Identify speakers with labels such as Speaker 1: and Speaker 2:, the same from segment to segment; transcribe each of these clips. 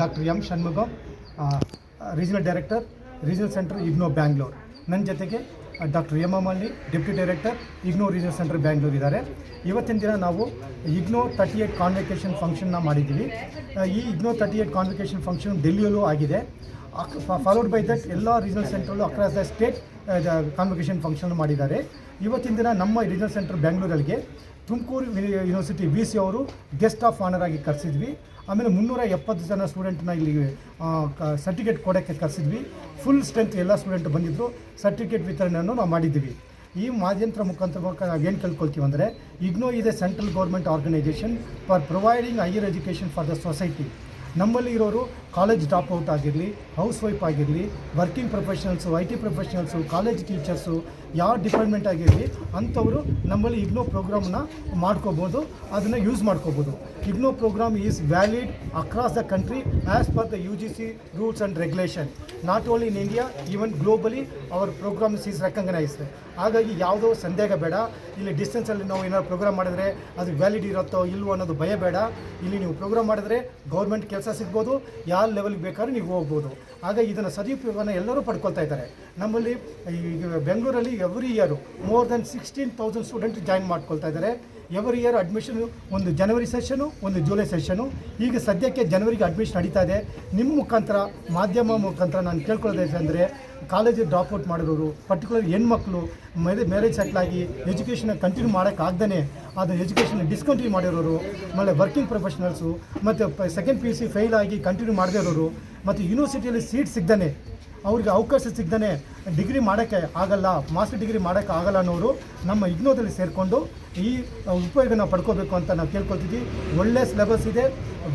Speaker 1: Doctor M Shanmugam regional director, regional centre IGNOU Bangalore. ನನ್ನ ಜೊತೆಗೆ doctor M ಅಲ್ಲಿ deputy director IGNOU regional centre Bangalore ಇದ್ದಾರೆ. ಇವತ್ತಿನ ದಿನ ನಾವು ಇಗ್ನೋ ತರ್ಟಿ ಏಟ್ ಕಾನ್ವಿಕೇಷನ್ ಫಂಕ್ಷನ್ನ ಮಾಡಿದ್ದೀವಿ. ಈ IGNOU thirty eight convocation function ಡೆಲ್ಲಿಯಲ್ಲೂ ಆಗಿದೆ. ಫಾಲೋಡ್ ಬೈ ದಟ್ ಎಲ್ಲ regional ಸೆಂಟ್ರಲ್ಲೂ across the state convocation function ಮಾಡಿದ್ದಾರೆ. ಇವತ್ತಿನ ದಿನ ನಮ್ಮ ರೀಜನಲ್ ಸೆಂಟರ್ ಬ್ಯಾಂಗ್ಳೂರಲ್ಲಿಗೆ ತುಮಕೂರು ಯೂನಿವರ್ಸಿಟಿ ವಿ ಸಿ ಅವರು ಗೆಸ್ಟ್ ಆಫ್ ಆನರ್ ಆಗಿ ಕರೆಸಿದ್ವಿ. ಆಮೇಲೆ ಮುನ್ನೂರ ಎಪ್ಪತ್ತು ಜನ ಸ್ಟೂಡೆಂಟ್ನ ಇಲ್ಲಿ ಸರ್ಟಿಫಿಕೇಟ್ ಕೊಡೋಕ್ಕೆ ಕರೆಸಿದ್ವಿ. ಫುಲ್ ಸ್ಟ್ರೆಂತ್ ಎಲ್ಲ ಸ್ಟೂಡೆಂಟ್ ಬಂದಿದ್ದರು ಸರ್ಟಿಫಿಕೇಟ್ ವಿತರಣೆಯನ್ನು ನಾವು ಮಾಡಿದ್ದೀವಿ. ಈ ಮಾಧ್ಯಂತ್ರ ಮುಖಾಂತರ ನಾವು ಏನು ಕೇಳ್ಕೊಳ್ತೀವಿ ಅಂದರೆ ಇಗ್ನೋ ಇದೆ central government organisation for providing higher education for the society ನಮ್ಮಲ್ಲಿ ಇರೋರು ಕಾಲೇಜ್ ಡ್ರಾಪ್ ಔಟ್ ಆಗಿರಲಿ ಹೌಸ್ ವೈಫ್ ಆಗಿರಲಿ working professionals I T professionals college teachers ಯಾವ ಡಿಪಾರ್ಟ್ಮೆಂಟ್ ಆಗಿರಲಿ, ಅಂಥವರು ನಮ್ಮಲ್ಲಿ ಇಗ್ನೋ ಪ್ರೋಗ್ರಾಮ್ನ ಮಾಡ್ಕೋಬೋದು, ಅದನ್ನು ಯೂಸ್ ಮಾಡ್ಕೋಬೋದು. IGNOU programme is valid across the country as per the U G C rules and regulation not only in India even globally our programmes is recognised ಹಾಗಾಗಿ ಯಾವುದೋ ಸಂದೇಹ ಬೇಡ. ಇಲ್ಲಿ ಡಿಸ್ಟೆನ್ಸಲ್ಲಿ ನಾವು ಏನಾದ್ರು ಪ್ರೋಗ್ರಾಮ್ ಮಾಡಿದ್ರೆ ಅದು ವ್ಯಾಲಿಡ್ ಇರುತ್ತೋ ಇಲ್ವೋ ಅನ್ನೋದು ಭಯ ಬೇಡ. ಇಲ್ಲಿ ನೀವು ಪ್ರೋಗ್ರಾಮ್ ಮಾಡಿದ್ರೆ ಗೌರ್ಮೆಂಟ್ ಕೆಲಸ ಸಿಗ್ಬೋದು ಯಾವ ಲೆವೆಲ್ಗೆ ಬೇಕಾದ್ರೂ ನೀವು ಹೋಗ್ಬೋದು. ಹಾಗಾಗಿ ಇದನ್ನು ಸದುಪಯೋಗನ ಎಲ್ಲರೂ ಪಡ್ಕೊಳ್ತಾ ಇದ್ದಾರೆ. ನಮ್ಮಲ್ಲಿ ಈಗ ಬೆಂಗಳೂರಲ್ಲಿ every year more than sixteen thousand student join ಮಾಡ್ಕೊಳ್ತಾ ಇದ್ದಾರೆ. ಎವ್ರಿ ಇಯರ್ ಅಡ್ಮಿಷನ್ ಒಂದು ಜನವರಿ ಸೆಷನು ಒಂದು ಜುಲೈ ಸೆಷನು ಈಗ ಸದ್ಯಕ್ಕೆ ಜನವರಿಗೆ ಅಡ್ಮಿಷನ್ ನಡೀತಾ ಇದೆ. ನಿಮ್ಮ ಮುಖಾಂತರ, ಮಾಧ್ಯಮ ಮುಖಾಂತರ ನಾನು ಕೇಳ್ಕೊಳ್ಳೋದೇ ಅಂದರೆ ಕಾಲೇಜ್ ಡ್ರಾಪ್ ಔಟ್ ಮಾಡಿರೋರು ಪರ್ಟಿಕ್ಯುಲರ್ ಹೆಣ್ಮಕ್ಳು ಮ್ಯಾರೇಜ್ ಮ್ಯಾರೇಜ್ ಸೆಟ್ಲ್ ಆಗಿ ಎಜುಕೇಷನ್ ಕಂಟಿನ್ಯೂ ಮಾಡೋಕ್ಕಾಗ್ದೇ ಅದು ಎಜುಕೇಷನ್ ಡಿಸ್ಕಂಟಿನ್ಯೂ ಮಾಡಿರೋರು, ಆಮೇಲೆ ವರ್ಕಿಂಗ್ ಪ್ರೊಫೆಷನಲ್ಸು ಮತ್ತು second P U C fail ಆಗಿ ಕಂಟಿನ್ಯೂ ಮಾಡದೇ ಇರೋರು ಮತ್ತು ಯೂನಿವರ್ಸಿಟಿಯಲ್ಲಿ ಸೀಟ್ ಸಿಗ್ದೇ ಅವ್ರಿಗೆ ಅವಕಾಶ ಸಿಗ್ದೇ ಡಿಗ್ರಿ ಮಾಡೋಕ್ಕೆ ಆಗಲ್ಲ ಮಾಸ್ಟರ್ ಡಿಗ್ರಿ ಮಾಡೋಕ್ಕೆ ಆಗಲ್ಲ ಅನ್ನೋರು ನಮ್ಮ ಇಗ್ನೋದಲ್ಲಿ ಸೇರಿಕೊಂಡು ಈ ಉಪಯೋಗನ ಪಡ್ಕೋಬೇಕು ಅಂತ ನಾವು ಕೇಳ್ಕೊಳ್ತಿದ್ವಿ. ಒಳ್ಳೆ ಸಿಲೆಬಸ್ ಇದೆ.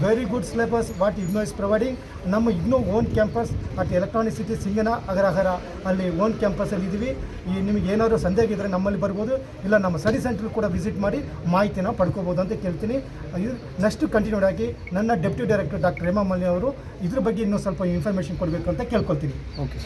Speaker 1: Very good syllabus what IGNOU is providing ನಮ್ಮ IGNOU own campus at electronic city Singena Agrahara ಅಲ್ಲಿ ಓನ್ ಕ್ಯಾಂಪಸಲ್ಲಿ ಇದ್ದೀವಿ ಈ ನಿಮಗೆ ಏನಾದರೂ ಸಂದೇಹ ಇದ್ದರೆ ನಮ್ಮಲ್ಲಿ ಬರ್ಬೋದು. ಇಲ್ಲ, ನಮ್ಮ ಸ್ಟಡಿ ಸೆಂಟ್ರ್ ಕೂಡ ವಿಸಿಟ್ ಮಾಡಿ ಮಾಹಿತಿನ ಪಡ್ಕೋಬೋದು ಅಂತ ಕೇಳ್ತೀನಿ. ಇದು ನೆಕ್ಸ್ಟ್ ಕಂಟಿನ್ಯೂಡ್ ಆಗಿ ನನ್ನ deputy director doctor Hema Malya ಅವರು ಇದ್ರ ಬಗ್ಗೆ ಇನ್ನೂ ಸ್ವಲ್ಪ ಇನ್ಫಾರ್ಮೇಷನ್ ಕೊಡಬೇಕು ಅಂತ ಕೇಳ್ಕೊಳ್ತೀನಿ.
Speaker 2: ಓಕೆ